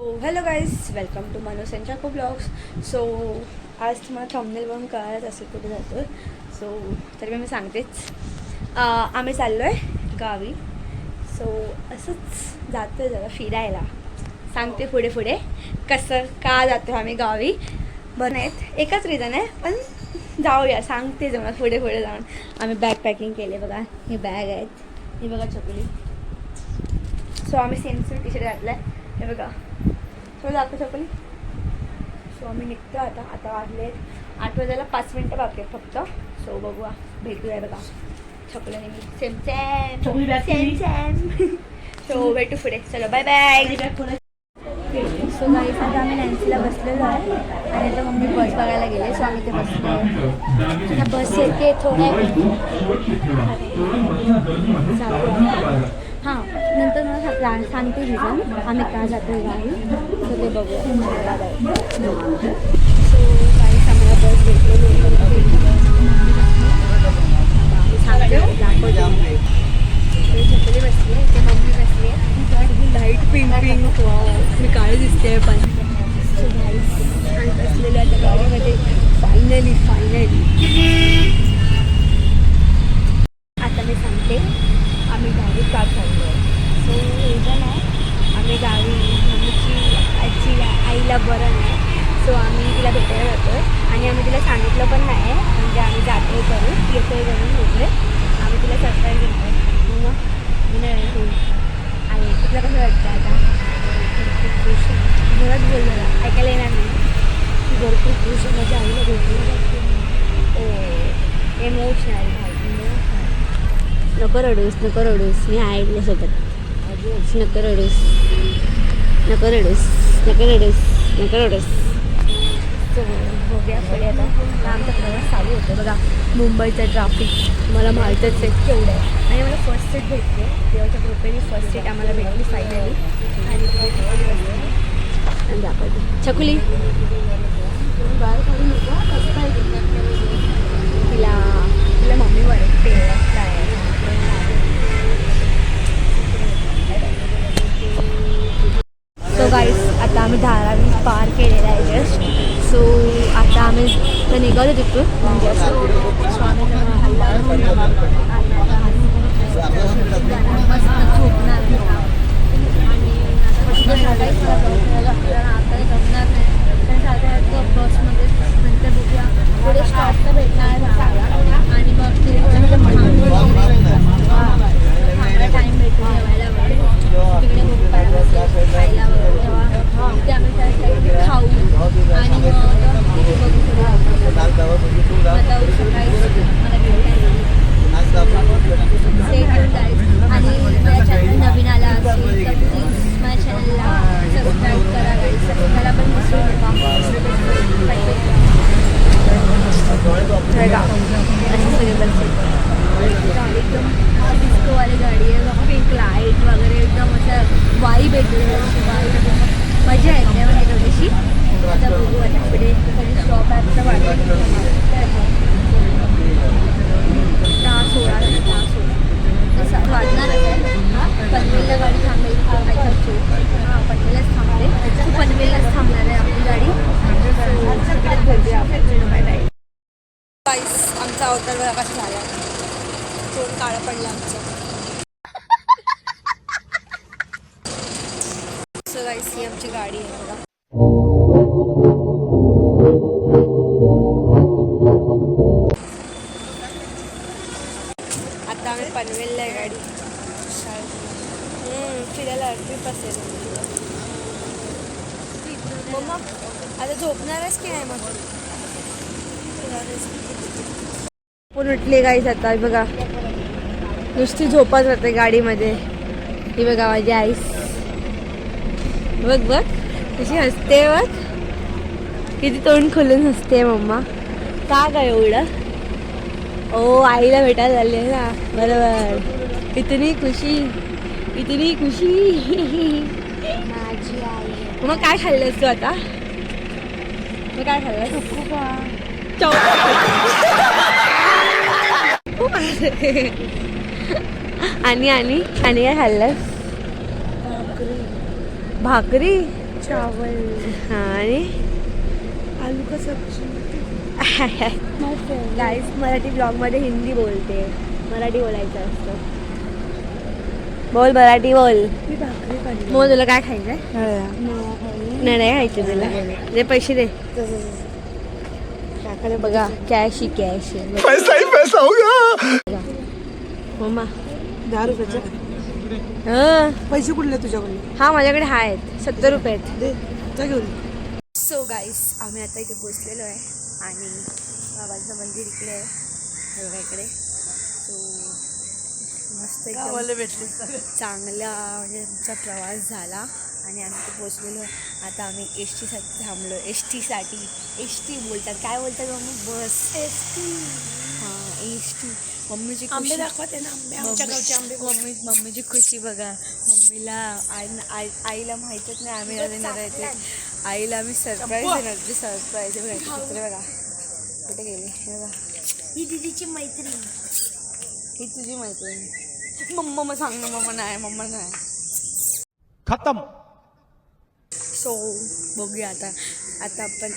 So hello guys welcome to Manoj यांच्या blogs so आज तुम्हाला थंबनेल बघून कळत असेल कुठे जातो सो तरी मी सांगतेच. आम्ही चाललो आहे गावी. सो असंच जातो जरा फिरायला. सांगते पुढे पुढे कसं का जातो आम्ही गावी. बरं नाहीत एकच रिझन आहे पण जाऊया सांगते जरा पुढे पुढे जाऊन. आम्ही बॅग पॅकिंग केले बघा. हे बॅग आहेत. हे बघा चपली सो आम्ही सेम सेम टी शर्ट घातलं आहे हे बघा. सो जातो चपली सो आम्ही निघतो आता. आता वाजले आठ वाजायला पाच मिनटं बाकी आहेत फक्त. सो बघूया भेटूया बघा. छपल्याने मी. Same same same? Same so भेटू पुढे चलो बाय बाय सो गाईस आता आम्ही नॅन्सीला बसलेलो आहे. आणि आता मम्मी बस बघायला गेले सो आम्ही ते बसलो आता बस येते थोड्या हां नंतर मला रा- सांगते रिझन आम्ही का जातो गावी? सो ते बघूया. सो काही आम्हाला बस भेटलेली सांगते दाखवते ते झोपली बसली आहे ते मम्मी बसली आहे लाइट पिंक पिंक मी काळी दिसते पण सो गाईस आणि बसलेले आता गाडीमध्ये फायनली फायनली आता मी सांगते आम्ही गावी का चाललो सो रिझन आहे आम्ही गावी मम्मीची आजी आईला बरं नाही. सो आम्ही तिला भेटायला जातो आहे आणि आम्ही तिला सांगितलं पण नाही. आहे म्हणजे आम्ही जातो करून येतो आहे करून बोलले आम्ही तिला सरप्राईज देतो आहे मग नाही आणि तुला कसं वाटतं आता? भरपूर खुश आहे घरात बोललो ना ऐकायला येणार नाही. भरपूर खुश आहे. माझ्या आईला भेटून ओ इमोशनल नको रडूस नको रडूस. मी आहे तुझ्यासोबत. नको रडूस नको रडूस नको रडूस नको रडूस तो बघूया पुढे आता. आता आमचा प्रवास चालू होतो बघा मुंबईचं ट्राफिक तुम्हाला माहीतच आहे केवढं आहे. आणि मला फर्स्ट सीट भेटते. देवाच्या कृपेने फर्स्ट सीट आम्हाला भेटली फायनली आणि छकुली दाखवते. बाहेर काढू नको कसं काय तिला तिला मम्मी वरते सो गाईस आता आम्ही धारावी पार केलेला आहे जस्ट सो आता आम्ही तर निघालो तिथून. म्हणजे असं सो आम्ही जरा हल्ला करून आणि आता मस्त झोपणार आणि आता कसं सकाळीच मला बसला आपल्याला आता जमणार नाही पण साधारण बसमध्ये नंतर बघूया पुढे स्टॉप तर भेटणार आहे मला. आणि मग तिथे टाईम भेटून जेवायला वगैरे तिकडे मुंबईला बसू खायला वगैरे तेव्हा तिथे आम्ही त्यासाठी खाऊ आणि मग तिथे बघू पुढे आता सकाळी मला भेटायला स्टे ट्यून guys. आणि माझ्या चॅनल नवीन आला असेल तर प्लीज माझ्या चॅनलला सबस्क्राईब करा guys. सबस्क्राईबला पण विसरू नका हे का? अशी सगळी गाडी एकदम डिस्कोवाली गाडी आहे. पिंक लाइट वगैरे एकदम असं वाईब येते. वाईब मजा येते म्हणजे थोडीशी. आता बघू आता पुढे स्टॉप आहे वाटत दहा सोळा दहा सोळा तसं वाजणारच आहे पनवेलला गाडी थांबेल आय थॉट हां पनवेललाच थांबते सो पनवेललाच थांबणार आहे आपली गाडी So, सगळ्यात भेटूया आपण बाय बाय गाईस आमचा अवतार बघा कसा झाला तोंड काळं पडलं आमचं. सो गाईस ही आमची गाडी आहे बघा. आता आम्ही पनवेलला आहे गाडी. हम्म, फिरायला ट्रिप असेल मग आता झोपणारच की नाही मग पण उठली गाईच आता बघा. नुसती झोपत राहते गाडीमध्ये. ही बघा माझी आईस. बघ बघ. कशी हसते बघ. किती तोंड खोलून हसते मम्मा. का ग एवढं? ओ आईला भेटायला झाले ना. बरोबर. इतनी खुशी. इतनी खुशी. माझी आई. मग काय खाल्लंस तू आता? मग काय खाल्लं आणि आणि आणि काय खाल्लंस भाकरी. चावल. हां आणि? आलू का सब्जी गाईस मराठी ब्लॉगमध्ये हिंदी बोलते. मराठी बोलायचं असतं. बोल मराठी बोल. मग तुला काय खायचंय? नाही नाही खायचं तुला. दे पैसे दे. बघा. कॅश ही कॅश पैसा ही पैसा होगा मम्मा. दहा रुपयाचा हां. पैसे कुठले तुझ्याकडे हा माझ्याकडे हा आहेत. सत्तर रुपये आहेत. घेऊन. सो गाईस आम्ही आता इथे पोचलेलो आहे आणि बाबांचं मंदिर इकडे आहे. हे बघा इकडे. सो मस्त एकदम भेटले चांगला म्हणजे आमचा प्रवास झाला आणि आम्ही ते पोचलेलो आहे आता आम्ही एस टीसाठी थांबलो. एस टीसाठी एस टी बोलतात. काय बोलतात मम्मी? बस. एस टी हां एस टी मम्मीची खुशी. दाखवते ना आंबे आमच्या गावचे आंबे मम्मी मम्मीची खुशी बघा. मम्मीला आई आई- आईला माहीतच नाही आम्ही येणार आहे ते. आईला आम्ही सरप्राईज देणार होते सरप्राईज बघा बघा. कुठे गेले? हे बघा. ही दिदीची मैत्रीण. ही तुझी मैत्रीण. मम्मा मग सांग ना मम्मा नाही मम्मा नाही. खत्म. सो बघूया आता. आता आपण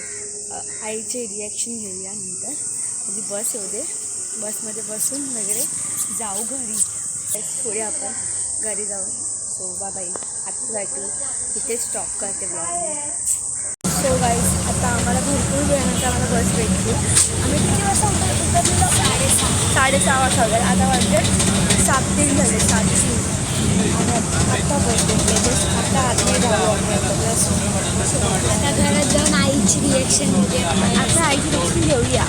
आईचे रिॲक्शन घेऊया नंतर. म्हणजे बस येऊ दे. बसमध्ये बसून वगैरे जाऊ घरी. पुढे आपण घरी जाऊ. सो बाबाई आत्तासाठी इथे स्टॉप करते ब्लॉग सो गाईज आता आम्हाला भरपूर वेळानंतर आम्हाला बस भेटली. आम्ही किती वाजता उतरलो साडेसहा. साडेसहा वाजता वगैरे आता वाजले सात तीन झाले. सात तीन. आणि आत्ता बस भेटले. बस आता आतमध्ये जाऊ आता घरात जाऊन आईची रिॲक्शन घेते आता आईची रिॲक्शन घेऊया.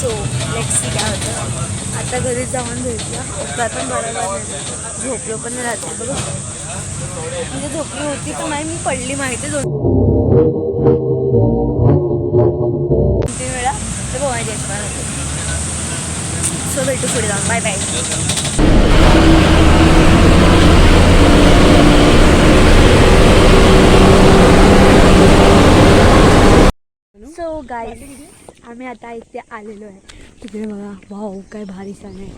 सो लेट्स सी काय होतं. आता घरी जाऊन भेटूया. उपकार पण बरोबर झोपलो पण राहते बघा. म्हणजे झोपली होती तर नाही मी पडली माहिती दोन तीन वेळा. तर पोहायचे होते सो भेटू पुढे जाऊन. बाय बाय सो गाईज आम्ही आता इथे आलेलो आहे. तिकडे बघा भाऊ काय भारी सण आहे.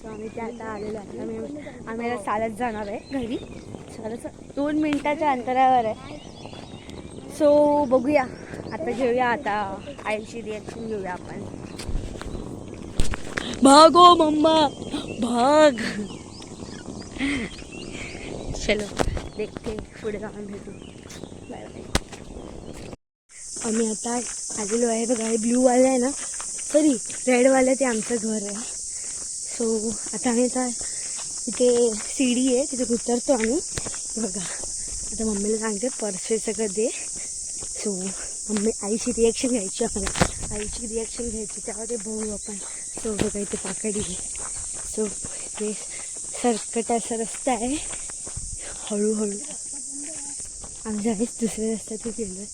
सो आम्ही ते आता आलेलो आहे. आम्ही आम्ही आता चालत जाणार आहे घरी. चालत दोन मिनटाच्या अंतरावर आहे. सो बघूया. आता घेऊया आता. आईची रिॲक्शन घेऊया आपण. भागो मम्मा. भाग. चलो देखते पुढे जाऊन भेटू. बाय बाय आम्ही आता आलेलो आहे बघा हे ब्ल्यूवाले आहे ना? सॉरी रेडवाले ते आमचं घर आहे. सो आता आम्ही आता इथे सीडी आहे तिथे उतरतो आम्ही. बघा आता मम्मीला सांगते पर्स सगळं दे. सो मम्मी आईची रिॲक्शन घ्यायची आपण आईची रिॲक्शन घ्यायची तेव्हा ते बघू आपण. सो बघा इथे पाकडी सो ते सरकट असा रस्ता आहे. हळूहळू. आमच्या आईच दुसऱ्या रस्त्यातून गेलो आहे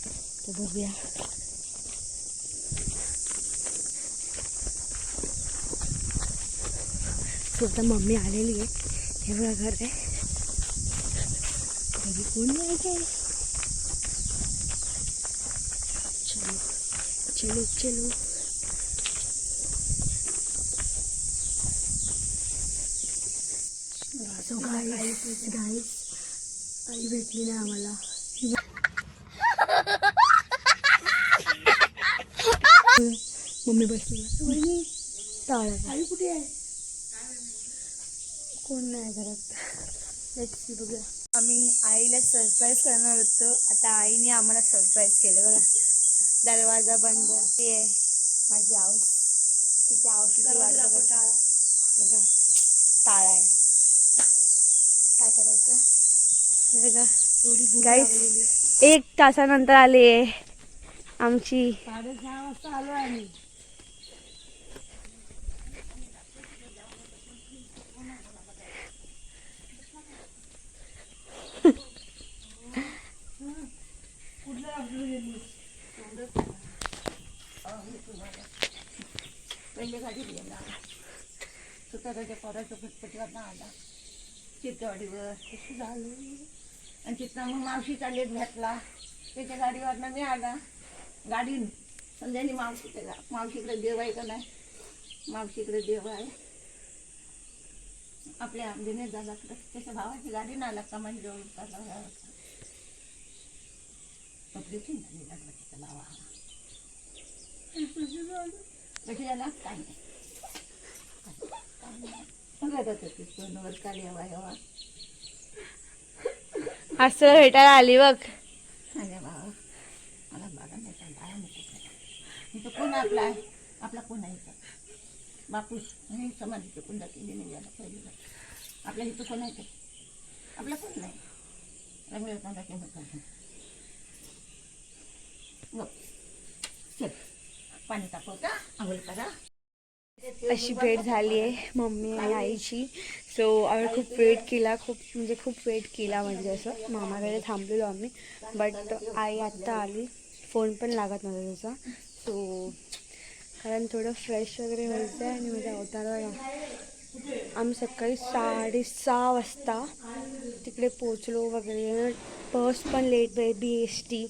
तर बघूया. सो आता मम्मी आलेली आहे. हे बघा घर आहे. घरी कोण नाही चलो चलो चलो. सो गाईस गाईस आई भेटली नाही आम्हाला. मम्मी बसली. टाळा आई कुठे आहे? कोण नाही घरात. सी बघूया. आम्ही आईला सरप्राईज करणार होतो. आता आईने आम्हाला सरप्राईज केलं बघा. दरवाजा बंद. ते आहे माझी आऊस वाट बघत. बघा. टाळा आहे. काय करायचं? बघा. गाईस एक तासानंतर आले आमची साडेसहा वाजता आलो आम्ही. झाली सुताराच्या पोराचं फटफटीवर आला. चित्तवाडीवर कसं झालं? आणि तिथनं मग मावशी चालेत भेटला त्याच्या गाडीवरनं मी आला. गाडीन संध्यानी मावशी केला मावशीकडे देव आहे का नाही? मावशीकडे देव आहे. आपल्या आमदीने झाला त्याच्या भावाची गाडी ना आला का म्हणजे जवळ उतरला पब्लिक गणपतीचा लावा. कशी झाला काय नाही रडत होती फोनवर काल यावा यावा आज भेटायला आली बघ अरे बाबा मला बघा नाही का बाया नको इथं कोण आपला आहे आपला कोण आहे इथं बापूस आणि समाधीचं कुंडा केली नाही याला पहिलं आपल्या इथं कोण आहे ते आपला कोण नाही रंगळ कांदा केलं पाहिजे चल पाणी तापव का? आंघोळ करा. अशी भेट झाली आहे मम्मी आणि आईची. सो आम्ही खूप वेट केला खूप म्हणजे खूप वेट केला म्हणजे असं. मामाकडे थांबलेलो आम्ही. बट आई आत्ता आली. फोन पण लागत नव्हता त्याचा. सो कारण थोडं फ्रेश वगैरे व्हायचं आहे आणि माझ्या अवतार आम्ही सकाळी साडेसहा वाजता तिकडे पोचलो वगैरे. बस पण लेट बी एस टी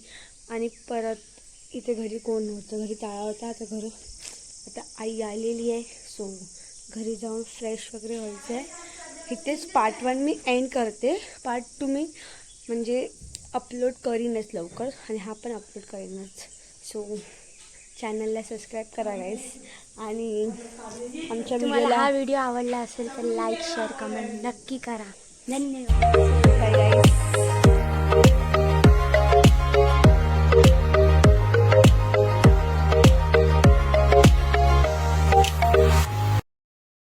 आणि परत इथे घरी कोण नव्हतं. घरी ताळा होता आता घर आता आई आलेली आहे. सो घरी जाऊन फ्रेश वगैरे व्हायचं आहे. इथेच पार्ट वन मी एंड करते. पार्ट टू मी म्हणजे अपलोड करीनच लवकर आणि हा पण अपलोड करीनच. सो चॅनलला सबस्क्राईब करा गाईस आणि आमच्या तुम्हाला व्हिडिओला हा व्हिडिओ आवडला असेल तर लाईक शेअर कमेंट नक्की करा. धन्यवाद.